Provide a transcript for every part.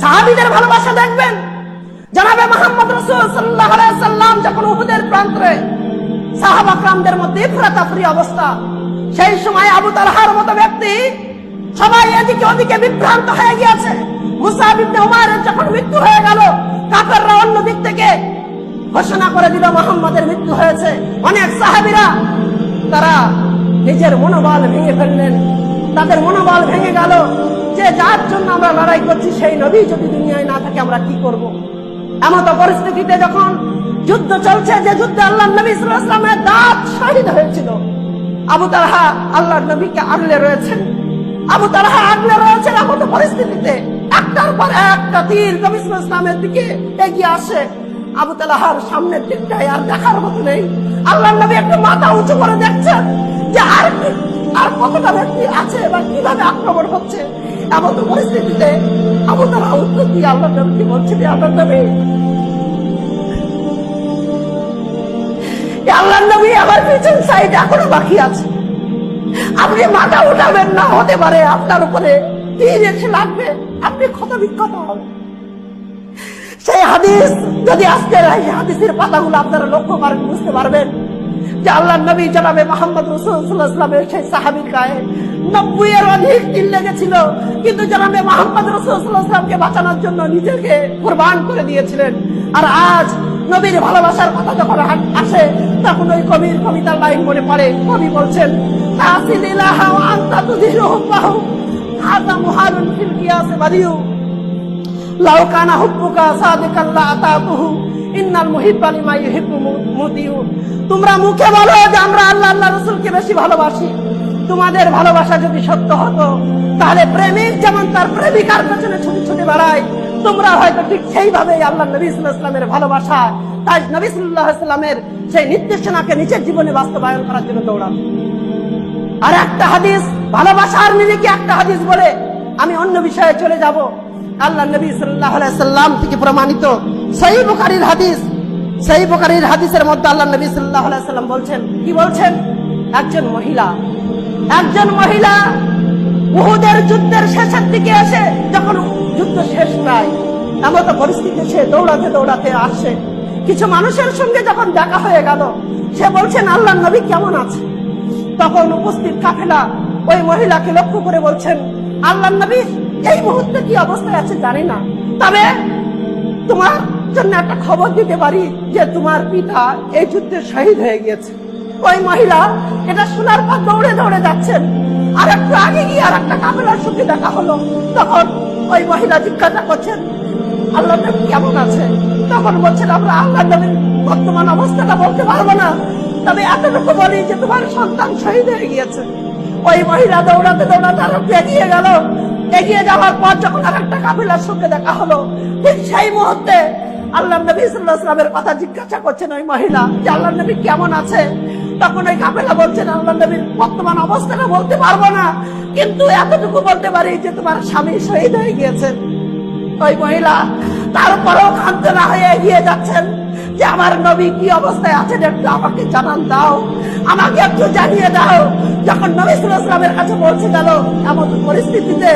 সাহাবিদের ভালোবাসা দেখবেন? জানাবে মোহাম্মদ রসুল সাল্লাহ সাল্লাম যখন উহুদের প্রান্তরে সাহাবাকরামদের মধ্যে ইফরাতাফরি অবস্থা, সেই সময় আবু তালহার মতো ব্যক্তি সবাই এদিকে ওদিকে বিভ্রান্ত হয়ে গিয়েছে। মুসাব ইবনে উমারের যখন মৃত্যু হয়ে গেল, কাফেররা অন্য দিক থেকে ঘোষণা করে দিল, মোহাম্মদের মৃত্যু হয়েছে। অনেক সাহাবীরা তারা নিজের মনোবল ভেঙে ফেললেন। তাদের মনোবল ভেঙে গেল। যে যার জন্য আমরা লড়াই করছি, সেই নবী যদি দুনিয়ায় না থাকে, আমরা কি করব? এমত পরিস্থিতিতে যখন যুদ্ধ চলছে, যে যুদ্ধে আল্লাহ নবী ওয়াসাল্লামের দাঁত শহীদ হয়েছিল, আবু তালহা আল্লাহর নবীকে আগলে রয়েছেন। আবু তালহা আগলে রয়েছেন এমত পরিস্থিতিতে, একটার পর একটা তীর নবী ওয়াসাল্লামের দিকে এগিয়ে আসে। আবু তালাহার সামনের দিকটায় আর দেখার মতো নেই। আল্লাহ নবী একটা মাথা উঁচু করে দেখছেন যে আর আর কতটা ব্যক্তি আছে বা কীভাবে আক্রমণ হচ্ছে, এমন তো পরিস্থিতিতে আবু তালা উত্তর দিয়ে আল্লাহ নবীকে বলছেন "এ আল্লাহ এ আল্লাহ নবী আমার পিছন সাইড এখনও বাকি আছে। আপনি মাথা উঠাবেন না, হতে পারে আপনার উপরে তীর এসে লাগবে। আপনি ক্ষত বিক্ষত হবেন। সেই হাদিস, যদি আজকের এই হাদিসের পাতাগুলো আপনারা লক্ষ্য করেন, বুঝতে পারবেন। যে আল্লাহ নবী জানাবে মোহাম্মদ রসুলের সেই সাহাবির গায়ে নব্বই এর অধিক তিল লেগেছিল। কিন্তু জানাবে মোহাম্মদ রসুলামকে বাঁচানোর জন্য নিজেকে কোরবান করে দিয়েছিলেন। আর আজ নবীর ভালোবাসার কথা যখন আসে, তখন ওই কবির কবিতার লাইন মনে পড়ে। কবি বলছেন তাসিল ইলাহা ওয়া আনতা তুযিরু হুব্বাহু হাযা মুহালুন ফিল লাউ কানা হুব্বুকা সাদিকান লা আতাকুহু ইন্নাল তোমরা মুখে বলো যে আমরা আল্লাহ আল্লাহ রাসূলকে বেশি ভালোবাসি। তোমাদের ভালোবাসা যদি সত্য হতো, তাহলে প্রেমিক যেমন তার প্রেমিকার পেছনে ছুটে ছুটে বেড়ায়, তোমরা হয়তো ঠিক সেইভাবেই আল্লাহ নবী ওয়াসাল্লামের ভালোবাসা, তাই নবী সাল্লাল্লাহু আলাইহি ওয়াসাল্লামের সেই নির্দেশনাকে নিজের জীবনে বাস্তবায়ন করার জন্য দৌড়াবে আর একটা হাদিস, ভালোবাসার নিরিখে একটা হাদিস বলে আমি অন্য বিষয়ে চলে যাব। আল্লাহ নবী আলাইহি সাল্লাম থেকে প্রমাণিত বুখারীর হাদিস বুখারীর হাদিসের মধ্যে আল্লাহ নবী আলাইহি সাল্লাম বলছেন, কি বলছেন? একজন মহিলা একজন মহিলা যুদ্ধের শেষের দিকে যখন যুদ্ধ শেষ প্রায়, এমন পরিস্থিতি সে দৌড়াতে দৌড়াতে কিছু মানুষের সঙ্গে যখন দেখা হয়ে গেল, সে বলছেন, আল্লাহ নবী কেমন আছে? তখন উপস্থিত কাফেলা ওই মহিলাকে লক্ষ্য করে বলছেন, আল্লাহ নবী, এই মুহূর্তে কি অবস্থায় আছে জানি না। তবে তোমার জন্য একটা খবর দিতে পারি যে তোমার পিতা এই যুদ্ধে শহীদ হয়ে গিয়েছে। ওই মহিলা, এটা শোনার পর দৌড়ে দৌড়ে যাচ্ছেন। আর একটু আগে গিয়ে আর একটা কাফেলার সঙ্গে দেখা হলো। তখন ওই মহিলা জিজ্ঞাসা করছেন, আল্লাহ কেমন আছে? তখন বলছেন, আমরা আল্লাহ নবীর বর্তমান অবস্থাটা বলতে পারব না। তবে এতটুকু বলি যে তোমার সন্তান শহীদ হয়ে গিয়েছে। ওই মহিলা দৌড়াতে দৌড়াতে আরও এগিয়ে গেল। এগিয়ে যাওয়ার পর যখন আর একটা কাবিলার সঙ্গে দেখা হলো, ঠিক সেই মুহূর্তে আল্লাহ নবী সাল্লাহ কথা জিজ্ঞাসা করছেন ওই মহিলা যে আল্লাহ নবী কেমন আছে? তখন ওই কাপেলা বলছেন আল্লাহ নবীর বর্তমান অবস্থাটা বলতে পারব না। কিন্তু এতটুকু বলতে পারি যে তোমার স্বামী শহীদ হয়ে গিয়েছেন ওই মহিলা তারপরেও ক্ষান্ত না হয়ে এগিয়ে যাচ্ছেন যে আমার নবী কি অবস্থায় আছেন একটু আমাকে জানান দাও। আমাকে একটু জানিয়ে দাও। যখন নবী সালামের কাছে পৌঁছে গেল এমন পরিস্থিতিতে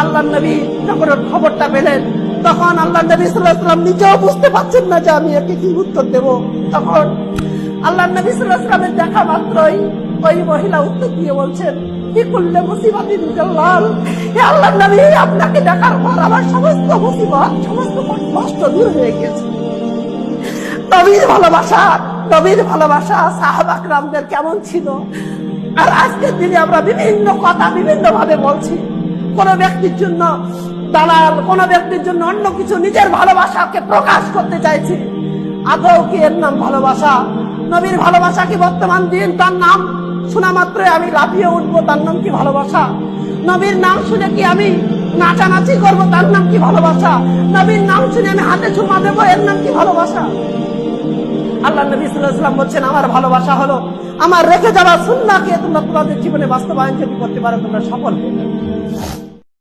আল্লাহ নবী যখন খবরটা পেলেন তখন আল্লাহ নবী সাল্লাম নিজেও বুঝতে পারছেন না যে আমি একে কি উত্তর দেব। তখন আল্লাহ নবী সাল্লামের দেখা মাত্রই ওই মহিলা উত্তর দিয়ে বলছেন কি করলে নবী, আপনাকে দেখার সমস্ত কষ্ট দূর হয়ে গেছে। ভালোবাসা ভালোবাসা রামদের কেমন ছিল? আর আজকের দিনে আমরা বিভিন্ন কথা বিভিন্ন ভাবে বলছি। কোন ব্যক্তির জন্য দালাল, কোন ব্যক্তির জন্য অন্য কিছু নিজের ভালোবাসাকে প্রকাশ করতে চাইছি। আদৌ কি এর নাম ভালোবাসা? নবীর ভালোবাসা কি বর্তমান দিন? তার নাম শোনা মাত্রই আমি লাফিয়ে উঠবো, তার নাম কি ভালোবাসা? নবীর নাম শুনে কি আমি নাচানাচি করব, তার নাম কি ভালোবাসা? নবীর নাম শুনে আমি হাতে চুমা দেবো, এর নাম কি ভালোবাসা? আল্লাহ নবী সাল্লাম বলছেন, আমার ভালোবাসা হলো আমার রেখে যাওয়া সুন্নাকে তোমরা তোমাদের জীবনে বাস্তবায়ন যদি করতে পারো, তোমরা সফল হয়ে